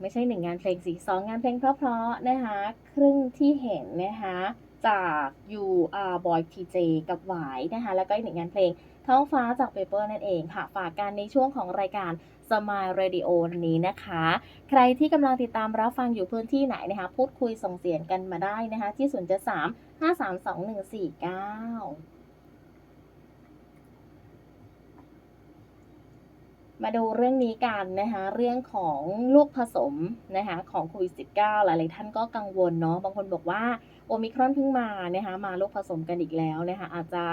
ไม่ใช่หนึ่งงานเพลงสีสองงานเพลงเพราะๆนะคะครึ่งที่เห็นนะคะจาก You Are Boy TJ กับหวายนะคะแล้วก็อีกหนึ่งงานเพลงท้องฟ้าจาก Paper นั่นเองค่ะ ฝากกันในช่วงของรายการ Smile Radio นี้นะคะ ใครที่กำลังติดตามรับฟังอยู่พื้นที่ไหนนะคะ พูดคุยส่งเสียงกันมาได้นะคะ ที่0 3 5 3 2 1 4 9 มาดูเรื่องนี้กันนะคะเรื่องของลูกผสมนะคะของโควิด -19 หลายๆท่านก็กังวลเนาะบางคนบอกว่าโอมิครอนเพิ่งมานะคะมาลูกผสมกันอีกแล้วนะคะอาจจะ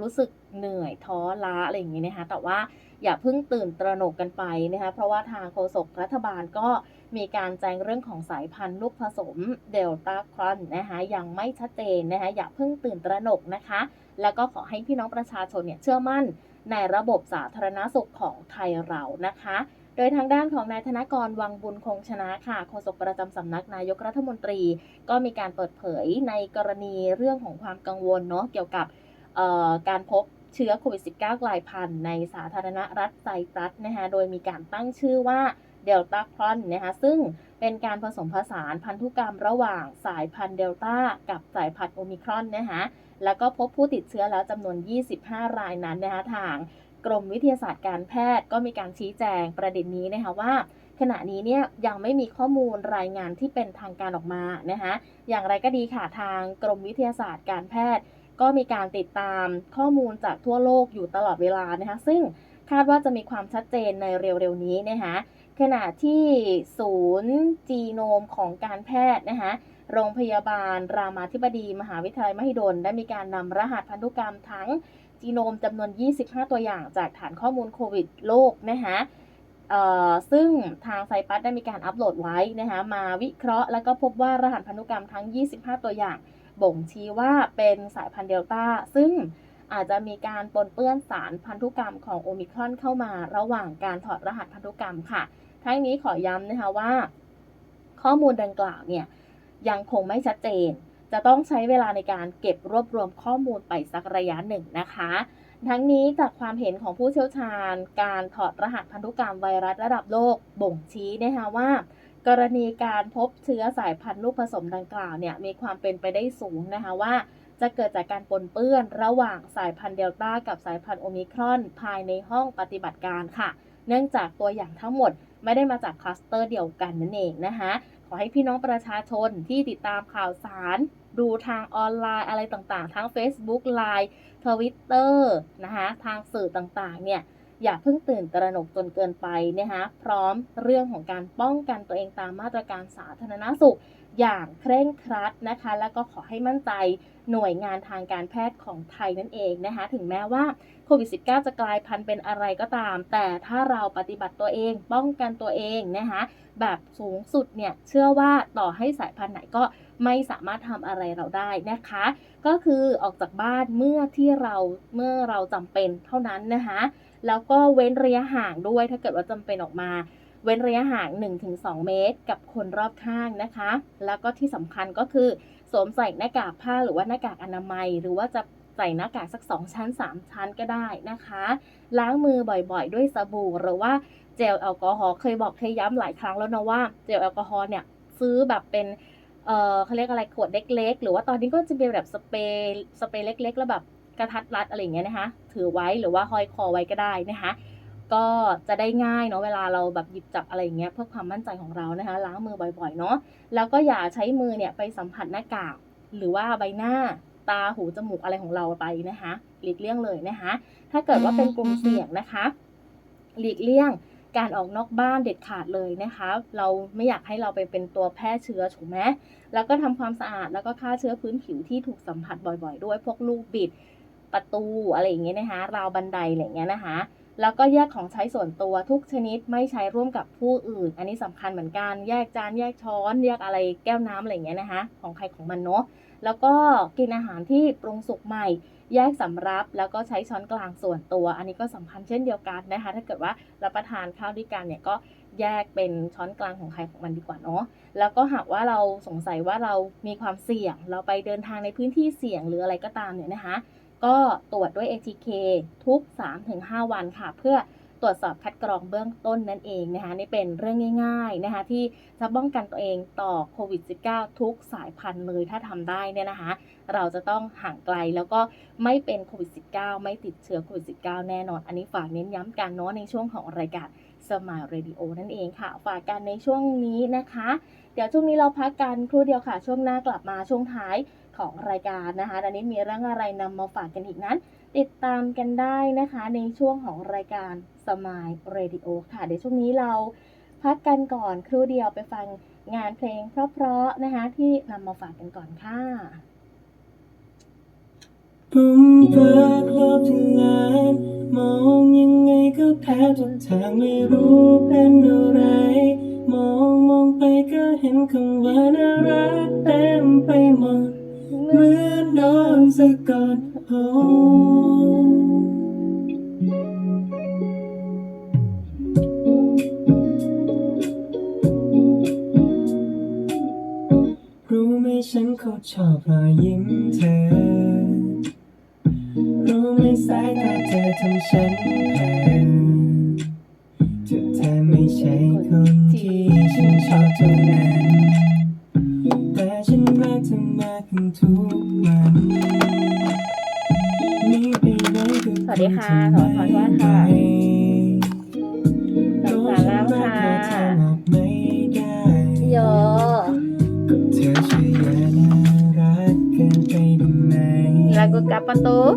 รู้สึกเหนื่อยท้อล้าอะไรอย่างนี้นะคะแต่ว่าอย่าเพิ่งตื่นตระหนกกันไปนะคะเพราะว่าทางโฆษกรัฐบาลก็มีการแจ้งเรื่องของสายพันธุ์ลูกผสมเดลต้าครอนนะคะยังไม่ชัดเจนนะคะอย่าเพิ่งตื่นตระหนกนะคะ แล้วก็ขอให้พี่น้องประชาชนเนี่ยเชื่อมั่น ในระบบสาธารณสุขของไทยเรานะคะ โดยทางด้านของนายธนกรวังบุญคงชนะค่ะโฆษกประจำสำนักนายกรัฐมนตรี ก็มีการเปิดเผยในกรณีเรื่องของความกังวลเนาะเกี่ยวกับการพบเชื้อโควิด -19 กลายพันธุ์ในสาธารณรัฐไซปรัสนะคะโดยมีการตั้งชื่อว่า เดลต้าครอนนะคะซึ่งเป็นการผสมผสานพันธุกรรมระหว่างสายพันธุ์เดลต้ากับสายพันธุ์โอมิครอนนะคะแล้วก็พบผู้ติดเชื้อแล้วจำนวน 25 รายนั้นนะคะทางกรมวิทยาศาสตร์การแพทย์ก็มีการชี้แจงประเด็นนี้นะคะว่า ขณะนี้เนี่ยยังไม่มีข้อมูลรายงานที่เป็นทางการออกมานะคะอย่างไรก็ดีค่ะทางกรมวิทยาศาสตร์การแพทย์ ก็มีการติดตามข้อมูลจากทั่วโลกอยู่ตลอดเวลานะคะซึ่งคาดว่าจะมีความชัดเจนในเร็วๆนี้นะคะ ขณะที่ศูนย์จีโนมของการแพทย์นะคะโรงพยาบาลรามาธิบดี มหาวิทยาลัยมหิดล ได้มีการนำรหัสพันธุกรรมทั้งจีโนมจำนวน 25 ตัวอย่างจากฐานข้อมูลโควิดโลกนะคะซึ่งทางไซปัสได้มีการอัปโหลดไว้นะคะมาวิเคราะห์ แล้วก็พบว่ารหัสพันธุกรรมทั้ง 25 ตัวอย่าง บ่งชี้ว่าเป็นสายพันธุ์เดลต้า ซึ่งอาจจะมีการปนเปื้อนสารพันธุกรรมของโอมิครอนเข้ามาระหว่างการถอดรหัสพันธุกรรมค่ะ ทั้งนี้ขอย้ำนะคะว่า ข้อมูลดังกล่าวเนี่ยยังคงไม่ชัดเจน จะต้องใช้เวลาในการเก็บรวบรวมข้อมูลไปสักระยะหนึ่งนะคะ ทั้งนี้จากความเห็นของผู้เชี่ยวชาญ การถอดรหัสพันธุกรรมไวรัสระดับโลกบ่งชี้นะคะว่า กรณีการพบเชื้อสายพันธุ์ลูกผสมดังกล่าวเนี่ยมีความเป็นไปได้สูงนะคะว่าจะเกิดจากการปนเปื้อนระหว่างสายพันธุ์เดลต้ากับสายพันธุ์โอมิครอน ภายในห้องปฏิบัติการค่ะ เนื่องจากตัวอย่างทั้งหมดไม่ได้มาจากคลัสเตอร์เดียวกันนั่นเองนะคะขอให้พี่น้องประชาชนที่ติดตามข่าวสาร ดูทางออนไลน์อะไรต่างๆ ทั้ง Facebook Line Twitter นะคะทางสื่อต่างๆเนี่ยอย่าเพิ่งตื่นตระหนกจนเกินไปนะคะพร้อมเรื่องของการป้องกันตัวเองตามมาตรการสาธารณสุข อย่างเคร่งครัดนะคะ แล้วก็ขอให้มั่นใจหน่วยงานทางการแพทย์ของไทยนั่นเองนะคะ ถึงแม้ว่าโควิด -19 จะกลายพันธุ์เป็นอะไรก็ตาม แต่ถ้าเราปฏิบัติตัวเองป้องกันตัวเองนะคะแบบสูงสุดเนี่ยเชื่อว่าต่อให้สายพันธุ์ไหนก็ไม่สามารถทำอะไรเราได้นะคะ ก็คือออกจากบ้านเมื่อที่เราเมื่อเราจำเป็นเท่านั้นนะคะแล้วก็เว้นระยะห่างด้วยถ้าเกิดว่าจำเป็นออกมา เว้นระยะห่าง 1-2 เมตร กับคนรอบข้างนะคะ แล้วก็ที่สำคัญก็คือสวมใส่หน้ากากผ้าหรือว่าหน้ากากอนามัย หรือว่าจะใส่หน้ากากสัก 2 ชั้น 3 ชั้นก็ได้นะคะ ล้างมือบ่อยๆ ด้วยสบู่หรือว่าเจลแอลกอฮอล์เคยบอกเคยย้ำหลายครั้งแล้วนะว่าเจลแอลกอฮอล์เนี่ยซื้อแบบเป็นเออเขาเรียกอะไรขวดเล็ก ๆ หรือว่าตอนนี้ก็จะเป็นแบบสเปรย์สเปรย์เล็ก ๆ แล้วแบบกระทัดรัดอะไรอย่างเงี้ยนะคะ ถือไว้หรือว่าห้อยคอไว้ก็ได้นะคะ ก็จะได้ง่ายเนาะเวลาเราแบบหยิบจับอะไรอย่างเงี้ยเพื่อความมั่นใจของเรานะคะ ล้างมือบ่อยๆเนาะแล้วก็อย่าใช้มือเนี่ยไปสัมผัสหน้ากากหรือว่าใบหน้าตาหูจมูกอะไรของเราไปนะคะหลีกเลี่ยงเลยนะคะ ถ้าเกิดว่าเป็นกลุ่มเสี่ยงนะคะ หลีกเลี่ยงการออกนอกบ้านเด็ดขาดเลยนะคะ เราไม่อยากให้เราไปเป็นตัวแพร่เชื้อถูกไหมแล้วก็ทำความสะอาดแล้วก็ฆ่าเชื้อพื้นผิวที่ถูกสัมผัสบ่อย ๆ ด้วยพวกลูกบิด ประตูอะไรอย่างเงี้ยนะคะ ราวบันไดอะไรอย่างเงี้ยนะคะ แล้วก็แยกของใช้ส่วนตัวทุกชนิดไม่ใช้ร่วมกับผู้อื่น อันนี้สำคัญเหมือนกัน แยกจานแยกช้อน แยกอะไรแก้วน้ำอะไรอย่างเงี้ยนะคะ ของใครของมันเนาะ แล้วก็กินอาหารที่ปรุงสุกใหม่ แยกสำรับแล้วก็ใช้ช้อนกลางส่วนตัว อันนี้ก็สำคัญเช่นเดียวกันนะคะ ถ้าเกิดว่ารับประทานข้าวด้วยกันเนี่ยก็แยกเป็นช้อนกลางของใครของมันดีกว่าเนาะ แล้วก็หากว่าเราสงสัยว่าเรามีความเสี่ยง เราไปเดินทางในพื้นที่เสี่ยงหรืออะไรก็ตามเนี่ยนะคะ ก็ตรวจด้วย ATK ทุก 3-5 วันค่ะ เพื่อตรวจสอบคัดกรองเบื้องต้นนั่นเองนะคะนี่เป็นเรื่องง่ายๆนะคะที่จะป้องกันตัวเองต่อโควิด -19 ทุกสายพันธุ์เลยถ้าทำได้เนี่ยนะคะเราจะต้องห่างไกลแล้วก็ไม่เป็นโควิด -19 ไม่ติดเชื้อโควิด -19 แน่นอน อันนี้ฝากเน้นย้ำกันเนาะในช่วงของรายการ สม l e เรดิโอนั่นเองค่ะ ฝากกันในช่วงนี้นะคะ เดี๋ยวช่วงนี้เราพักกันครู่เดียวค่ะ ช่วงหน้ากลับมาช่วงท้ายของรายการนะคะดันนี้มีเรื่องอะไรนำมาฝากกันอีกนั้น ติดตามกันได้นะคะในช่วงของรายการสม l e เรดิโอค่ะ เดี๋ยวช่วงนี้เราพักกันก่อนครู่เดียวไปฟังงานเพลงเพราะๆนะคะที่นำมาฝากกันก่อนค่ะผมเปิดรบที่ลาน มองยังไงก็แพ้จนทางไม่รู้เป็นอะไร มองมองไปก็เห็นคำว่าน่ารักเต็มไปหมดเหมือนโดนสะกดโอ้รู้ไหมฉันเขาชอบรอยยิ้มเธอ ใช่คนที่ฉันชอบเท่านั้นแต่ฉันรักเธอมากขึ้นทุกวันหนีไปไหนก็สวัสดีค่ะสวัสดีค่ะค่ะโดนฉันรักเธอทำออกไม่ได้โยเธอช่วยอย่าน่ารักเกินไปได้ไหม lagu kapan tuh?